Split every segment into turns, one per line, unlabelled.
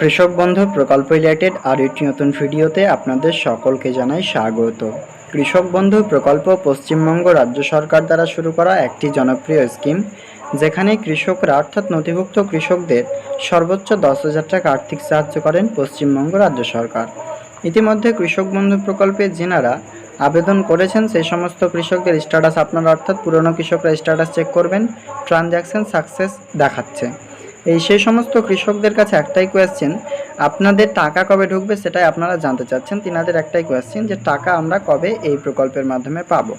কৃষক বন্ধু প্রকল্প রিলেটেড আর একটি নতুন ভিডিওতে আপনাদের সকলকে জানাই স্বাগত। কৃষক বন্ধু প্রকল্প পশ্চিমবঙ্গ রাজ্য সরকার দ্বারা শুরু করা একটি জনপ্রিয় স্কিম, যেখানে কৃষকরা অর্থাৎ নথিভুক্ত কৃষকদের সর্বোচ্চ দশ হাজার টাকা আর্থিক সাহায্য করেন পশ্চিমবঙ্গ রাজ্য সরকার। ইতিমধ্যে কৃষক বন্ধু প্রকল্পে যেনারা আবেদন করেছেন, সেই সমস্ত কৃষকদের স্ট্যাটাস আপনারা অর্থাৎ পুরনো কৃষকরা স্ট্যাটাস চেক করবেন ট্রানজ্যাকশন সাকসেস দেখাচ্ছে। এই সেই সমস্ত কৃষকদের কাছে একটাই কোয়েশ্চেন আপনাদের টাকা কবে ঢুকবে সেটাই আপনারা জানতে চাচ্ছেন, তিনাদের একটাই কোয়েশ্চেন যে টাকা আমরা কবে এই প্রকল্পের মাধ্যমে পাবো।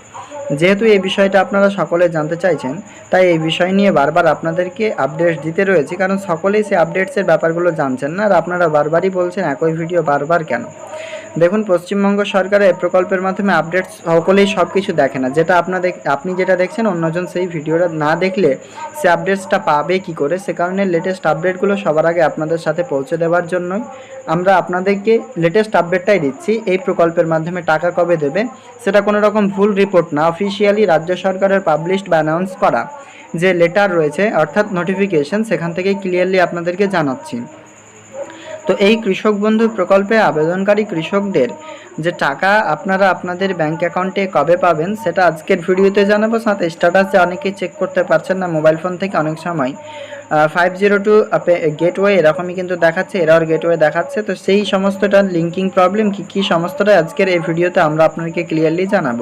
যেহেতু এই বিষয়টা আপনারা সকলে জানতে চাইছেন, তাই এই বিষয় নিয়ে বারবার আপনাদেরকে আপডেটস দিতে রয়েছে, কারণ সকলেই সেই আপডেটসের ব্যাপারগুলো জানছেন না, আর আপনারা বারবারই বলছেন একই ভিডিও বারবার কেন? দেখুন, পশ্চিমবঙ্গ সরকার এই প্রকল্পের মাধ্যমে আপডেটস সকলেই সব কিছু দেখে না। যেটা আপনাদের আপনি যেটা দেখছেন, অন্যজন সেই ভিডিওটা না দেখলে সে আপডেটসটা পাবে কি করে? সে কারণে লেটেস্ট আপডেটগুলো সবার আগে আপনাদের সাথে পৌঁছে দেওয়ার জন্যই আমরা আপনাদেরকে লেটেস্ট আপডেটটাই দিচ্ছি। এই প্রকল্পের মাধ্যমে টাকা কবে দেবে সেটা কোনো রকম ভুল রিপোর্ট না। অফিসিয়ালি রাজ্য সরকারের পাবলিশড বা অ্যানাউন্স করা যে লেটার রয়েছে, অর্থাৎ নোটিফিকেশন সেখান থেকে ক্লিয়ারলি আপনাদেরকে জানাচ্ছি। তো এই কৃষক বন্ধু প্রকল্পে আবেদনকারী কৃষকদের যে টাকা আপনারা আপনাদের ব্যাংক অ্যাকাউন্টে কবে পাবেন, সেটা আজকের ভিডিওতে জানাব। সাথে স্ট্যাটাস অনেকেই চেক করতে পারছেন না মোবাইল ফোন থেকে অনেক সময়। ফাইভ জিরো টু গেটওয়ে এরকমই কিন্তু দেখাচ্ছে এরার গেটওয়ে দেখাচ্ছে। তো সেই সমস্তটা লিঙ্কিং প্রবলেম কী কী সমস্তটা আজকের এই ভিডিওতে আমরা আপনাদেরকে ক্লিয়ারলি জানাব।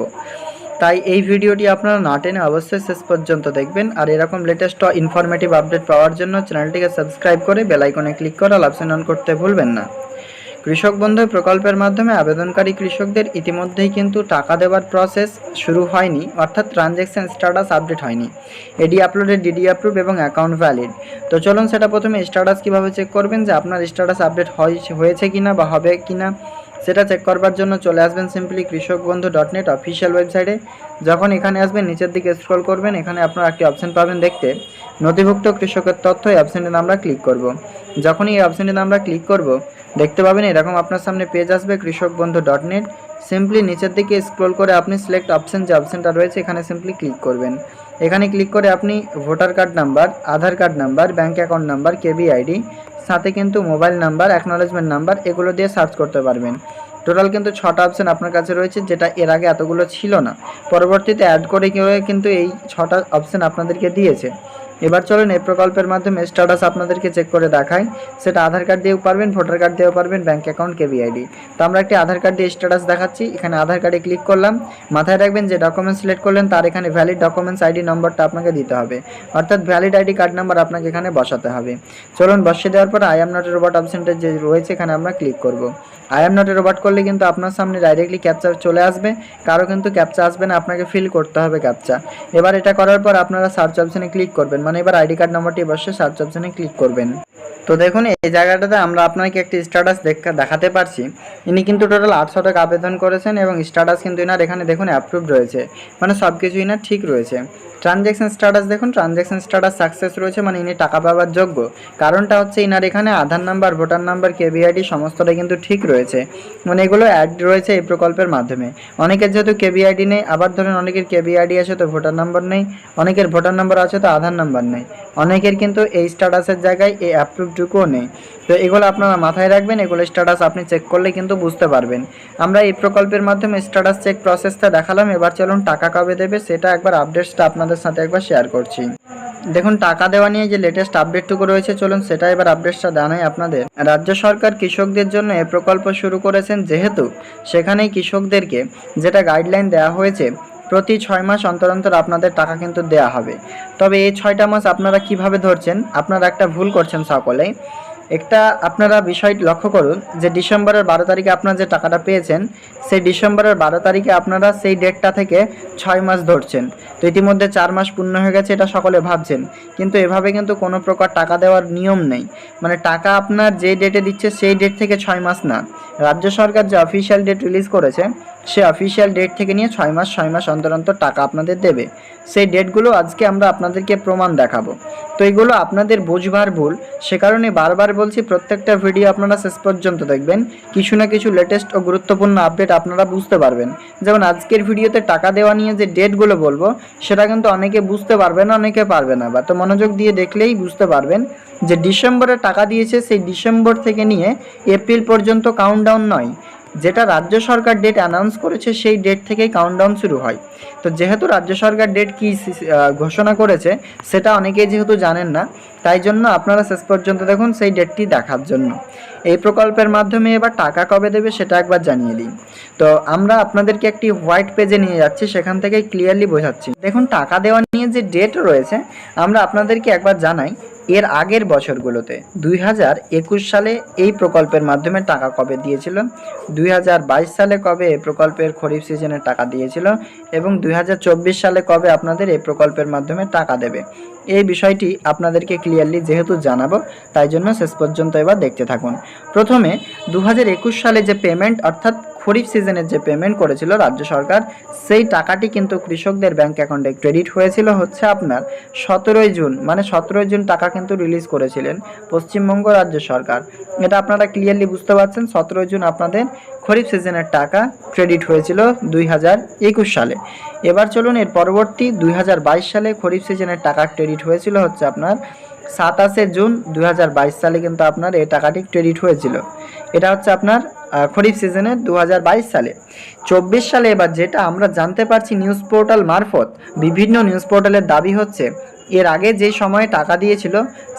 তাই এই ভিডিওটি আপনারা না টেনে অবশ্যই শেষ পর্যন্ত দেখবেন। আর এরকম লেটেস্ট ইনফরমেটিভ আপডেট পাওয়ার জন্য চ্যানেলটিকে সাবস্ক্রাইব করে বেল আইকনে ক্লিক করে অপশন অন করতে ভুলবেন না। কৃষক বন্ধু প্রকল্পের মাধ্যমে আবেদনকারী কৃষকদের ইতিমধ্যেই কিন্তু টাকা দেওয়ার প্রসেস শুরু হয়নি, অর্থাৎ ট্রানজ্যাকশন স্ট্যাটাস আপডেট হয়নি। এডি আপলোডেড ডিডি অ্যাপ্রুভ এবং অ্যাকাউন্ট ভ্যালিড তো চলুন সেটা প্রথমে স্ট্যাটাস কীভাবে চেক করবেন, যে আপনার স্ট্যাটাস আপডেট হয়েছে কিনা বা হবে কিনা। সেটা চেক করবার জন্য চলে আসবেন সিম্পলি কৃষক বন্ধু ডট নেট অফিসিয়াল ওয়েবসাইটে যখন এখানে আসবেন, নিচের দিকে স্ক্রল করবেন, এখানে আপনারা একটি অপশন পাবেন দেখতে। নথিভুক্ত কৃষকের তথ্য এই অপশনটিতে আমরা ক্লিক করব। যখনই এই অপশনটিতে আমরা ক্লিক করব, দেখতে পাবেন এরকম আপনার সামনে পেজ আসবে কৃষক বন্ধু ডট নেট সিম্পলি নিচের দিকে স্ক্রল করে আপনি সিলেক্ট অপশন যে অপশনটা রয়েছে, এখানে সিম্পলি ক্লিক করবেন। এখানে ক্লিক করে আপনি voter card number Aadhaar card number bank account number KB ID সাথে কিন্তু মোবাইল নাম্বার অ্যাকনোলেজমেন্ট নাম্বার এগুলো দিয়ে সার্চ করতে পারবেন। টোটাল কিন্তু ছটা অপশান আপনার কাছে রয়েছে, যেটা এর আগে এতগুলো ছিল না। পরবর্তীতে অ্যাড করে কিন্তু এই ছটা অপশান আপনাদেরকে দিয়েছে। এবার চলুন এই প্রকল্পের মাধ্যমে স্ট্যাটাস আপনাদেরকে চেক করে দেখাই। সেটা আধার কার্ড দিয়েও পারবেন ভোটার কার্ড দিয়েও পারবেন ব্যাঙ্ক অ্যাকাউন্ট কেবিআইডি তো আমরা একটি আধার কার্ড দিয়ে স্ট্যাটাস দেখাচ্ছি। এখানে আধার কার্ডে ক্লিক করলাম। মাথায় রাখবেন যে ডকুমেন্ট সিলেক্ট করলেন, তার এখানে ভ্যালিড ডকুমেন্টস আইডি নম্বরটা আপনাকে দিতে হবে। অর্থাৎ ভ্যালিড আইডি কার্ড নাম্বার আপনাকে এখানে বসাতে হবে। চলুন, বসিয়ে দেওয়ার পর আই এম নট রোবট অপশনটা যে রয়েছে, এখানে আমরা ক্লিক করব। আই এম নট রোবট করলে কিন্তু আপনার সামনে ডাইরেক্টলি ক্যাপচা চলে আসবে। কারও কিন্তু ক্যাপচা আসবে না, আপনাকে ফিল করতে হবে ক্যাপচা এবার এটা করার পর আপনারা সার্চ অপশনে ক্লিক করবেন। মানে এবার আইডি কার্ড নম্বরটি অবশ্যই সার্চ অপশানে ক্লিক করবেন। তো দেখুন, এই জায়গাটাতে আমরা আপনাকে একটি স্ট্যাটাস দেখাতে পারছি। ইনি কিন্তু টোটাল আটশো টাকা আবেদন করেছেন এবং স্ট্যাটাস কিন্তু এনার এখানে দেখুন অ্যাপ্রুভ রয়েছে। মানে সব কিছু এনার ঠিক রয়েছে। ট্রানজ্যাকশন স্ট্যাটাস দেখুন ট্রানজ্যাকশন স্ট্যাটাস সাকসেস রয়েছে মানে ইনি টাকা পাওয়ার যোগ্য। কারণটা হচ্ছে ইনার এখানে Aadhaar number, voter number KBID সমস্তটা কিন্তু ঠিক রয়েছে। মানে এগুলো অ্যাড রয়েছে এই প্রকল্পের মাধ্যমে। অনেকের যেহেতু কেবিআইডি নেই, আবার ধরুন অনেকের কেবিআইডি আছে তো ভোটার নাম্বার নেই, অনেকের ভোটার নাম্বার আছে তো আধার নাম্বার নেই। অনেকের কিন্তু এই স্ট্যাটাসের জায়গায় এই অ্যাপ্রুভটুকুও নেই। তো এগুলো আপনারা মাথায় রাখবেন, এগুলো স্ট্যাটাস আপনি চেক করলে কিন্তু বুঝতে পারবেন। আমরা এই প্রকল্পের মাধ্যমে স্ট্যাটাস চেক প্রসেসটা দেখালাম, এবার চলুন টাকা কবে দেবে সেটা একবার আপডেটসটা আপনাদের সাথে একবার শেয়ার করছি। দেখুন, টাকা দেওয়া নিয়ে যে লেটেস্ট আপডেটটুকু রয়েছে, চলুন সেটা এবার আপডেটসটা জানাই আপনাদের। রাজ্য সরকার কৃষকদের জন্য এ প্রকল্প শুরু করেছেন যেহেতু সেখানেই কৃষকদেরকে যেটা গাইডলাইন দেওয়া হয়েছে, প্রতি ছয় মাস অন্তর অন্তর আপনাদের টাকা কিন্তু দেয়া হবে। তবে এই ছয়টা মাস আপনারা কীভাবে ধরছেন? আপনারা একটা ভুল করছেন সকলেই। একটা আপনারা বিষয় লক্ষ্য করুন যে ডিসেম্বরের বারো তারিখে আপনারা যে টাকাটা পেয়েছেন, সেই ডিসেম্বরের বারো তারিখে আপনারা সেই ডেটটা থেকে ছয় মাস ধরছেন। তো ইতিমধ্যে চার মাস পূর্ণ হয়ে গেছে, এটা সকলে ভাবছেন। কিন্তু এভাবে কিন্তু কোনো প্রকার টাকা দেওয়ার নিয়ম নেই। মানে টাকা আপনার যে ডেটে দিচ্ছে, সেই ডেট থেকে ছয় মাস না। রাজ্য সরকার যে অফিসিয়াল ডেট রিলিজ করেছে সে অফিসিয়াল ডেট থেকে নিয়ে ছয় মাস ছয় মাস অন্তর অন্তর টাকা আপনাদের দেবে। সেই ডেটগুলো আজকে আমরা আপনাদেরকে প্রমাণ দেখাবো। তো এগুলো আপনাদের বুঝবার ভুল। সে কারণে বারবার বলছি, প্রত্যেকটা ভিডিও আপনারা শেষ পর্যন্ত দেখবেন। কিছু না কিছু লেটেস্ট ও গুরুত্বপূর্ণ আপডেট আপনারা বুঝতে পারবেন। যেমন আজকের ভিডিওতে টাকা দেওয়া নিয়ে যে ডেটগুলো বলব, সেটা কিন্তু অনেকে বুঝতে পারবে না, অনেকে পারবে না। বা তো মনোযোগ দিয়ে দেখলেই বুঝতে পারবেন যে ডিসেম্বরে টাকা দিয়েছে, সেই ডিসেম্বর থেকে নিয়ে এপ্রিল পর্যন্ত কাউন্টডাউন নয়। যেটা রাজ্য সরকার ডেট অ্যানাউন্স করেছে, সেই ডেট থেকেই কাউন্টডাউন শুরু হয়। তো যেহেতু রাজ্য সরকার ডেট কি ঘোষণা করেছে, সেটা অনেকেই যেহেতু জানেন না, তাই জন্য আপনারা শেষ পর্যন্ত দেখুন সেই ডেটটি দেখার জন্য। এই প্রকল্পের মাধ্যমে এবার টাকা কবে দেবে সেটা একবার জানিয়ে দিই। তো আমরা আপনাদেরকে একটি হোয়াইট পেজে নিয়ে যাচ্ছি, সেখান থেকে ক্লিয়ারলি বোঝাচ্ছি। দেখুন, টাকা দেওয়া নিয়ে যে ডেট রয়েছে, আমরা আপনাদেরকে একবার জানাই এর আগের বছরগুলোতে। দুই হাজার একুশ সালে এই প্রকল্পের মাধ্যমে টাকা কবে দিয়েছিল? দুই হাজার বাইশ সালে কবে এই প্রকল্পের খরিফ সিজনে টাকা দিয়েছিল? এবং দুই হাজার চব্বিশ সালে কবে আপনাদের এই প্রকল্পের মাধ্যমে টাকা দেবে? এই বিষয়টি আপনাদেরকে ক্লিয়ারলি যেহেতু জানাব, তাই জন্য শেষ পর্যন্ত এবার দেখতে থাকুন। প্রথমে দু হাজার একুশ সালে যে পেমেন্ট, অর্থাৎ খরিফ সিজনের যে পেমেন্ট করেছিল রাজ্য সরকার, সেই টাকাটি কিন্তু কৃষকদের ব্যাংক অ্যাকাউন্টে ক্রেডিট হয়েছিল হচ্ছে আপনার সতেরোই জুন মানে সতেরোই জুন টাকা কিন্তু রিলিজ করেছিলেন পশ্চিমবঙ্গ রাজ্য সরকার। এটা আপনারা ক্লিয়ারলি বুঝতে পারছেন, সতেরোই জুন আপনাদের খরিফ সিজনের টাকা ক্রেডিট হয়েছিল দুই হাজার একুশ সালে। এবার চলুন এর পরবর্তী দুই হাজার বাইশ সালে খরিফ সিজনের টাকা ক্রেডিট হয়েছিল হচ্ছে আপনার সাতাশে জুন দুই হাজার বাইশ সালে কিন্তু আপনার এই টাকাটি ক্রেডিট হয়েছিল। এটা হচ্ছে আপনার খরিফ সিজনে দু হাজার বাইশ সালে। চব্বিশ সালে এবার যেটা আমরা জানতে পারছি নিউজ পোর্টাল মারফত, বিভিন্ন নিউজ পোর্টালের দাবি হচ্ছে, এর আগে যে সময়ে টাকা দিয়েছিল,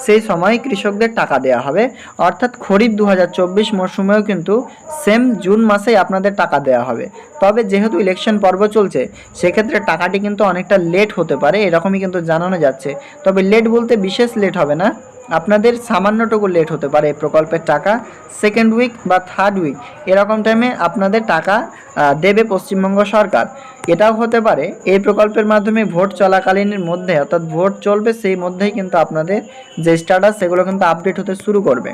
সেই সময়ে কৃষকদের টাকা দেওয়া হবে। অর্থাৎ খরিফ দু হাজার চব্বিশ মরশুমেও কিন্তু সেম জুন মাসেই আপনাদের টাকা দেওয়া হবে। তবে যেহেতু ইলেকশন পর্ব চলছে, সেক্ষেত্রে টাকাটি কিন্তু অনেকটা লেট হতে পারে, এরকমই কিন্তু জানানো যাচ্ছে। তবে লেট বলতে বিশেষ লেট হবে না। আপনাদের সামান্যটুকু লেট হতে পারে এই প্রকল্পের টাকা। সেকেন্ড উইক বা থার্ড উইক এরকম টাইমে আপনাদের টাকা দেবে পশ্চিমবঙ্গ সরকার। এটাও হতে পারে, এই প্রকল্পের মাধ্যমে ভোট চলাকালীনের মধ্যে, অর্থাৎ ভোট চলবে সেই মধ্যেই কিন্তু আপনাদের যে স্ট্যাটাস সেগুলো কিন্তু আপডেট হতে শুরু করবে।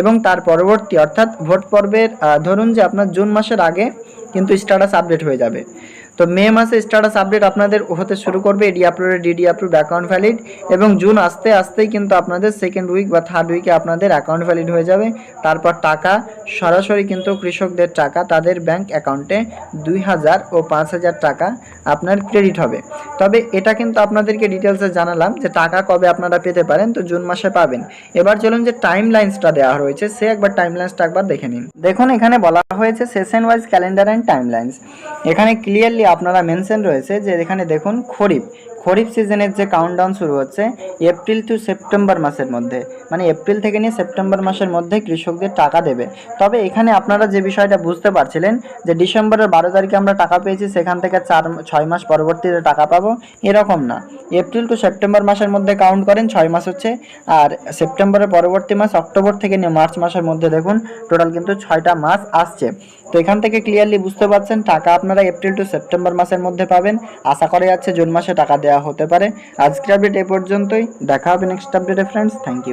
এবং তার পরবর্তী, অর্থাৎ ভোট পর্বের ধরুন যে আপনার জুন মাসের আগে কিন্তু স্ট্যাটাস আপডেট হয়ে যাবে। তো মে মাসে স্ট্যাটাস আপডেট আপনাদের হতে শুরু করবে AD uploaded DD upload account valid এবং জুন আসতে আসতেই কিন্তু আপনাদের সেকেন্ড উইক বা থার্ড উইকে আপনাদের অ্যাকাউন্ট ভ্যালিড হয়ে যাবে। তারপর টাকা, সরাসরি কিন্তু কৃষকদের টাকা, তাদের ব্যাংক অ্যাকাউন্টে দুই হাজার ও পাঁচ হাজার টাকা আপনার ক্রেডিট হবে। তবে এটা কিন্তু আপনাদেরকে ডিটেলসে জানালাম যে টাকা কবে আপনারা পেতে পারেন, তো জুন মাসে পাবেন। এবার চলুন যে টাইম লাইন্সটা দেওয়া রয়েছে, সে একবার টাইম লাইন্সটা একবার দেখে নিন। দেখুন, এখানে বলা হয়েছে session wise calendar and timelines এখানে ক্লিয়ারলি আপনারা মেনশন রয়েছে যে এখানে দেখুন খরিফ। খরিফ সিজনের যে কাউন্টডাউন শুরু হচ্ছে, এপ্রিল টু সেপ্টেম্বর মাসের মধ্যে মানে এপ্রিল থেকে নিয়ে সেপ্টেম্বর মাসের মধ্যে কৃষকদের টাকা দেবে। তবে এখানে আপনারা যে বিষয়টা বুঝতে পারছিলেন, যে ডিসেম্বরের বারো তারিখে আমরা টাকা পেয়েছি, সেখান থেকে চার, ছয় মাস পরবর্তীতে টাকা পাবো, এরকম না। এপ্রিল টু সেপ্টেম্বর মাসের মধ্যে কাউন্ট করেন, ছয় মাস হচ্ছে, আর সেপ্টেম্বরের পরবর্তী মাস অক্টোবর থেকে নিয়ে মার্চ মাসের মধ্যে দেখুন টোটাল কিন্তু ছয়টা মাস আসছে। তো এখান থেকে ক্লিয়ারলি বুঝতে পারছেন, টাকা আপনারা এপ্রিল টু সেপ্টেম্বর মাসের মধ্যে পাবেন। আশা করা যাচ্ছে জুন মাসে টাকা দেওয়া হতে পারে। আজকের আপডেট এ পর্যন্তই। দেখা হবে নেক্সট আপডেটে ফ্রেন্ডস থ্যাংক ইউ